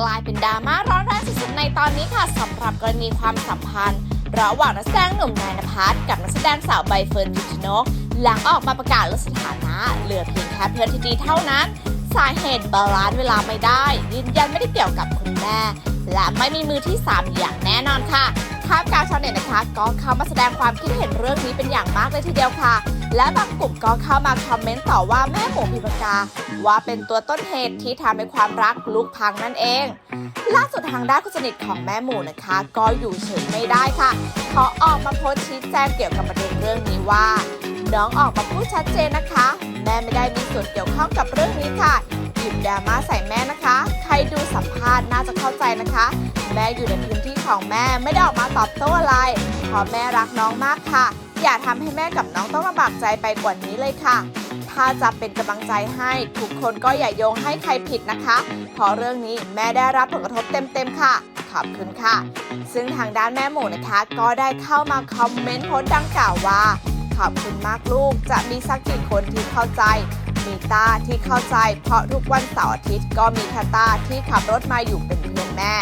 กลายเป็นดราม่าร้อนแรงสุดๆในตอนนี้ค่ะสำหรับกรณีความสัมพันธ์ ระหว่างนักแสดงหนุ่มนายนภัสกับนักแสดงสาวใบเฟิร์นพิมชนก หลังออกมาประกาศลดสถานะ เหลือเพียงแค่เพื่อนที่ดีเท่านั้น สาเหตุบาลานซ์เวลาไม่ได้ ยืนยันไม่ได้เกี่ยวกับคุณแม่ และไม่มีมือที่ 3 อย่างแน่นอนค่ะ เน็ตนะคะ ก็เข้ามาแสดงความคิดเห็นเรื่องนี้เป็นอย่างมากเลยทีเดียวค่ะ และบางกลุ่มก็เข้ามาคอมเมนต์ต่อว่าแม่หมูพิมพากา ว่าเป็นตัวต้นเหตุที่ทำให้ความรักลุกพังนั่นเอง ล่าสุดทางด้านคนสนิทของแม่หมูนะคะ ก็อยู่เฉยไม่ได้ค่ะขอออกมาโพสต์ชี้แจงเกี่ยวกับประเด็นเรื่องนี้ว่า น้องออกมาพูดชัดเจนนะคะ แม่ไม่ได้มีส่วนเกี่ยวข้องกับเรื่องนี้ค่ะหยิบดราม่าใส่แม่นะคะ ใครดูสัมภาษณ์น่าจะเข้าใจนะคะ แม่อยู่ในพื้นที่ของแม่ไม่ได้ออกมาตอบโต้อะไรเพราะแม่รักน้องมากค่ะ อย่าทำให้แม่กับน้องต้องลำบากใจไปกว่านี้เลยค่ะ ถ้าจะเป็นกำลังใจให้ทุกคนก็อย่าโยงให้ใครผิดนะคะเพราะเรื่องนี้แม่ได้รับผลกระทบเต็มๆค่ะ ขอบคุณค่ะ ซึ่งทางด้านแม่หมูนะคะ ก็ได้เข้ามาคอมเมนต์โพสต์ดังกล่าวว่า ขอบคุณมากลูกจะมีสักกี่คนที่เข้าใจมีตาที่เข้าใจ เพราะทุกวันเสาร์อาทิตย์ก็มีทาตาที่ขับรถมาอยู่เป็นเพื่อนแม่